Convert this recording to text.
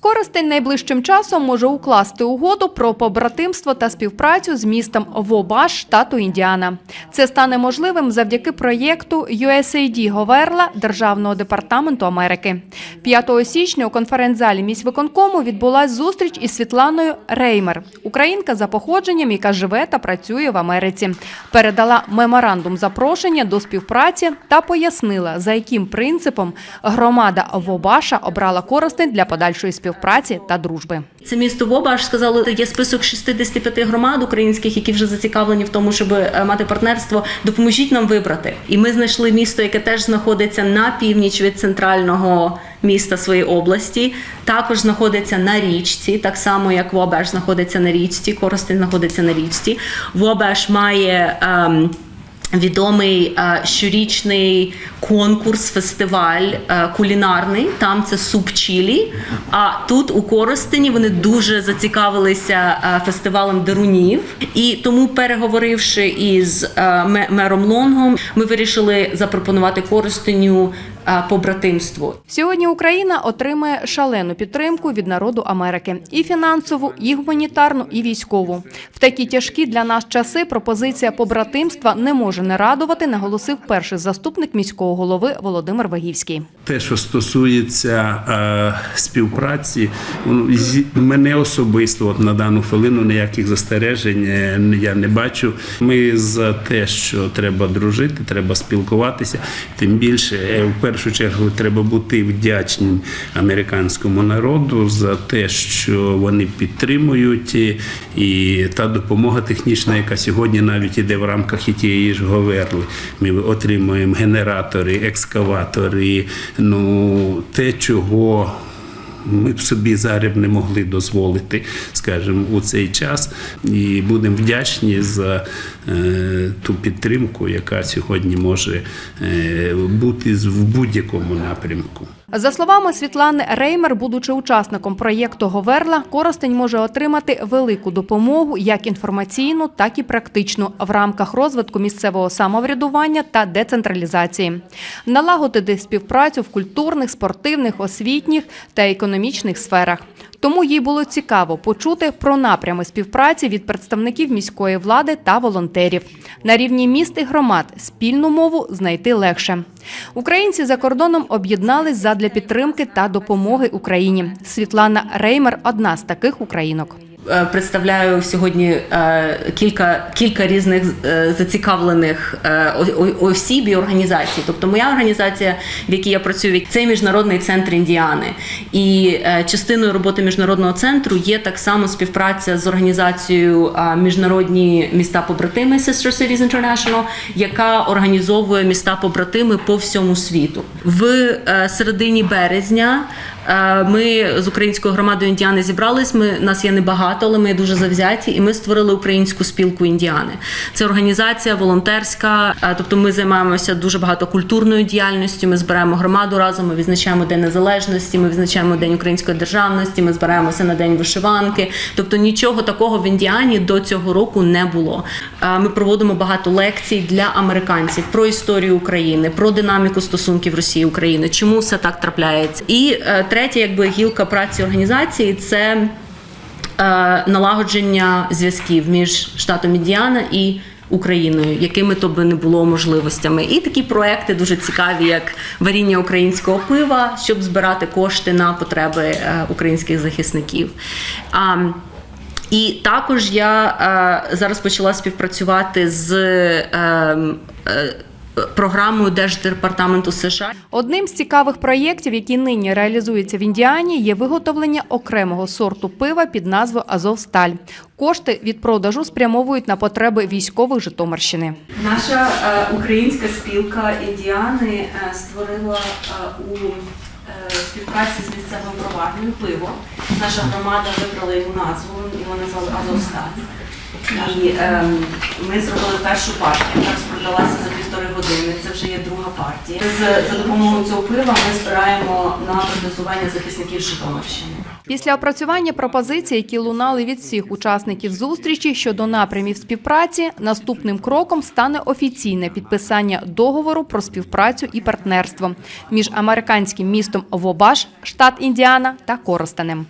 Коростень найближчим часом може укласти угоду про побратимство та співпрацю з містом Вобаш, штату Індіана. Це стане можливим завдяки проєкту USAID Говерла Державного департаменту Америки. 5 січня у конференц-залі міськвиконкому відбулася зустріч із Світланою Реймер, українка за походженням, яка живе та працює в Америці. Передала меморандум запрошення до співпраці та пояснила, за яким принципом громада Вобаша обрала Коростень для подальшої співпраці та дружби. Це місто Воба аж сказали, є список 65 громад українських, які вже зацікавлені в тому, щоб е, мати партнерство. Допоможіть нам вибрати. І ми знайшли місто, яке теж знаходиться на північ від центрального міста своєї області. Також знаходиться на річці, так само як Вобеш знаходиться на річці. Коростень знаходиться на річці. Вобеш має. Ем, Відомий е, щорічний конкурс, фестиваль е, кулінарний. Там це суп чілі. А тут у Коростені вони дуже зацікавилися е, фестивалем дерунів. І тому, переговоривши із мером Лонгом, ми вирішили запропонувати Коростеню е, побратимство. Сьогодні Україна отримає шалену підтримку від народу Америки і фінансову, і гуманітарну, і військову. В такі тяжкі для нас часи пропозиція побратимства не може не радувати, наголосив перший заступник міського голови Володимир Вагівський. Те, що стосується е, співпраці, ну, мене особисто от на дану хвилину ніяких застережень е, я не бачу. Ми за те, що треба дружити, треба спілкуватися. Тим більше, е, в першу чергу, треба бути вдячним американському народу за те, що вони підтримують, і, і та допомога технічна, яка сьогодні навіть іде в рамках і тієї ж Говерли. Ми отримуємо генератори, екскаватори, no Tete War ми б собі зараз не могли дозволити, скажімо, у цей час. І будемо вдячні за е, ту підтримку, яка сьогодні може е, бути в будь-якому напрямку. За словами Світлани Реймер, будучи учасником проєкту Говерла, Коростень може отримати велику допомогу як інформаційну, так і практичну в рамках розвитку місцевого самоврядування та децентралізації, налагодити співпрацю в культурних, спортивних, освітніх та економічних сферах. Тому їй було цікаво почути про напрями співпраці від представників міської влади та волонтерів. На рівні міст і громад спільну мову знайти легше. Українці за кордоном об'єднались задля підтримки та допомоги Україні. Світлана Реймер одна з таких українок. Е, Представляю сьогодні е, кілька, кілька різних е, зацікавлених осіб і організацій. Тобто, моя організація, в якій я працюю, це міжнародний центр Індіани. І частиною роботи міжнародного центру є так само співпраця з організацією міжнародні міста побратими Sister Cities International, яка організовує міста побратими по всьому світу. В середині березня. Е, Ми з українською громадою індіани зібрались. Ми нас є небагато, але ми дуже завзяті, і ми створили українську спілку індіани. Це організація волонтерська. е, Тобто, ми займаємося дуже багато культурною діяльністю. Ми збираємо громаду разом. Ми відзначаємо День Незалежності. Ми відзначаємо День української державності. Ми збираємося на день вишиванки. Тобто нічого такого в Індіані до цього року не було. Е, Ми проводимо багато лекцій для американців про історію України, про динаміку стосунків Росії України, чому все так трапляється. І третя, якби гілка праці організації це е, налагодження зв'язків між штатом Індіана і. Україною, якими то би не було можливостями, і такі проекти дуже цікаві, як варіння українського пива, щоб збирати кошти на потреби е, українських захисників. І також я е, зараз почала співпрацювати з е, е, програмою Держдепартаменту США. Одним з цікавих проєктів, які нині реалізуються в Індіані, є виготовлення окремого сорту пива під назвою Азовсталь. Кошти від продажу спрямовують на потреби військових Житомирщини. Наша е, українська спілка Індіани е, створила е, у співпраці з місцевою проварною пиво. Наша громада вибрала йому назву, його назвали Азовсталь. І е, ми зробили першу партію, яка розпродалася за півтори години. Це вже є друга партія. З- За допомогою цього пива ми збираємо на протезування захисників Житомирщини. Після опрацювання пропозицій, які лунали від всіх учасників зустрічі щодо напрямів співпраці, наступним кроком стане офіційне підписання договору про співпрацю і партнерство між американським містом Вобаш, штат Індіана та Коростенем.